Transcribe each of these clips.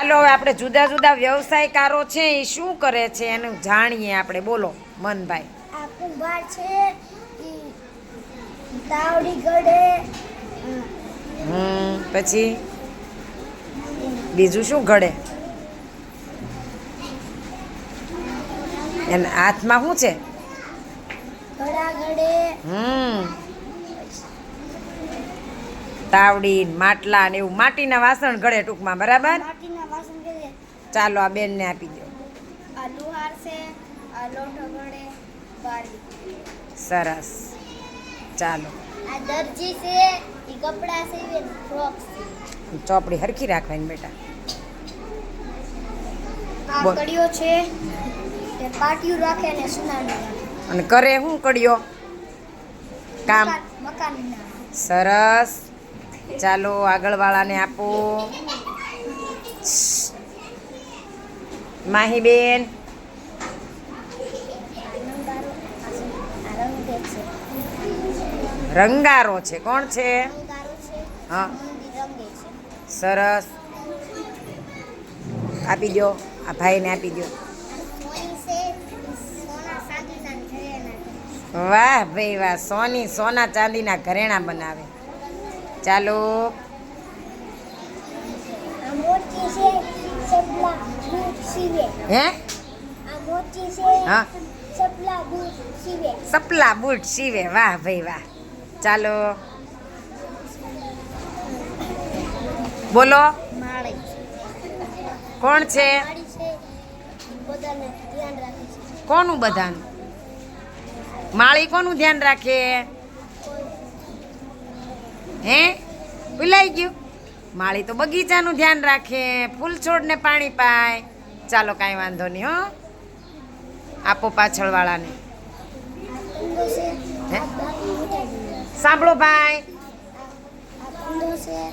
ચાલો હવે આપણે જુદા જુદા વ્યવસાયકારો છે એ શું કરે છે એનું જાણીએ આપણે. બોલો મનભાઈ. આ કુંભાર છે તાવડી ગળે. હમ પછી? બીજું શું ઘડે એના હાથમાં શું છે? ઘડા ઘડે હમ. તાવડી માટલા ને એવું માટીના વાસણ ઘડે ટૂંકમાં બરાબર? માટીના વાસણ ગળે ચાલો આ બેનને આપી દો. આ લુહાર છે આ લોટો ગળે બારી સરસ. ચાલો. આ દરજી છે ઈ કપડા સીવે ફ્રોક છે. ચોપડી હરખી રાખવાની બેટા. આ બોલ. છે તે પાટિયું રાખે ને સુનાનું અને કરે શું કડ્યો? કામ. સરસ. ચાલો આગળવાળાને આપો. માહીબેન. બેન રંગારો છે. કોણ છે? હા. સરસ. આપી દો આ ભાઈને આપી દો વાહ, ભાઈ વાહ. સોની સોના ચાંદીના ઘરેણા બનાવે. ચાલો. હે? હા. સપલા બૂટ સીવે. વાહ ભાઈ વાહ. ચાલો. બોલો. કોણ છે. કોનું બધાનું? માળી કોનું ધ્યાન રાખે? હે? ભૂલાઈ ગયું. માળી તો બગીચાનું ધ્યાન રાખે ફૂલ છોડને પાણી પાય. ચાલો કાંઈ વાંધો નહીં હો. આપો પાછળવાળાને. હે? સાંભળો ભાઈ.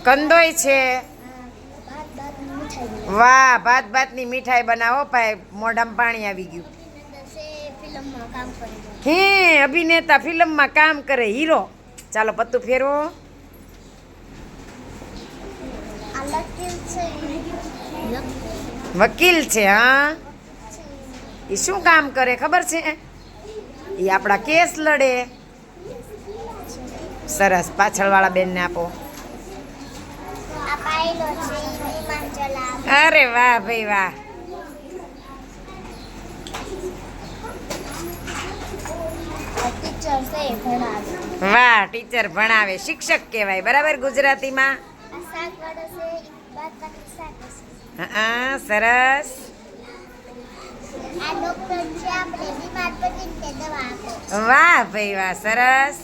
કંદોય છે. વાહ ભાત ભાતની મીઠાઈ બનાવો ભાઈ. મોઢામાં પાણી આવી ગયું. હે અભિનેતા ફિલ્મમાં કામ કરે હીરો. ચાલો પત્તું ફેરવો આ લકીર છે વકીલ છે, હા? એ શું કામ કરે, ખબર છે? એ આપણા કેસ લડે. સરસ, પાછળવાળા બેનને આપો. અરે વાહ ભાઈ વાહ. વાહ, ટીચર ભણાવે, શિક્ષક કહેવાય, બરાબર ગુજરાતીમાં? હા સરસ. વાહ ભાઈ વાહ સરસ.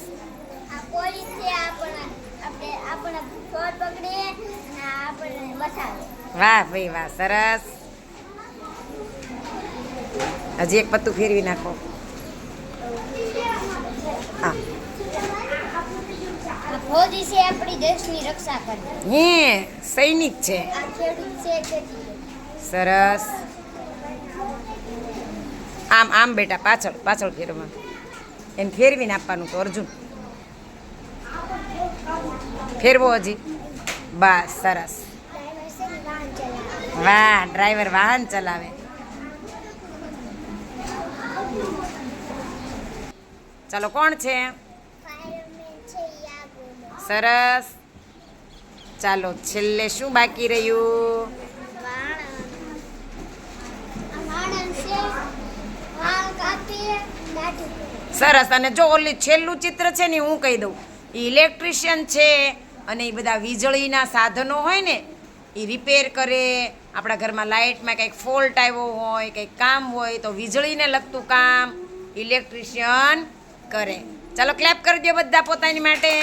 વાહ ભાઈ વાહ સરસ. હજી એક પત્તું ફેરવી નાખો. હા. આ છે આપણી દેશની રક્ષા કરે હે સૈનિક છે. આ ખેડૂત છે ખેતી સરસ. આમ આમ બેટા પાછળ પાછળ ફેરવા. એને ફેરવીને આપવાનું તો અર્જુન. ફેરવો હજી. બસ સરસ. વાહ ડ્રાઈવર વાહન ચલાવે. ચાલો કોણ છે? સરસ. ચાલો છેલ્લે શું બાકી રહ્યું. સરસ. અને જો ઓલી છેલ્લું ચિત્ર છે ને હું કહી દઉં. ઇલેક્ટ્રિશિયન છે અને એ બધા વીજળીના સાધનો હોય ને એ રિપેર કરે. આપણા ઘરમાં લાઇટમાં કંઈક ફોલ્ટ આવ્યો હોય, કંઈક કામ હોય તો વીજળીને લગતું કામ ઇલેક્ટ્રિશિયન કરે. ચાલો ક્લેપ કરી દો બધા પોતાની માટે.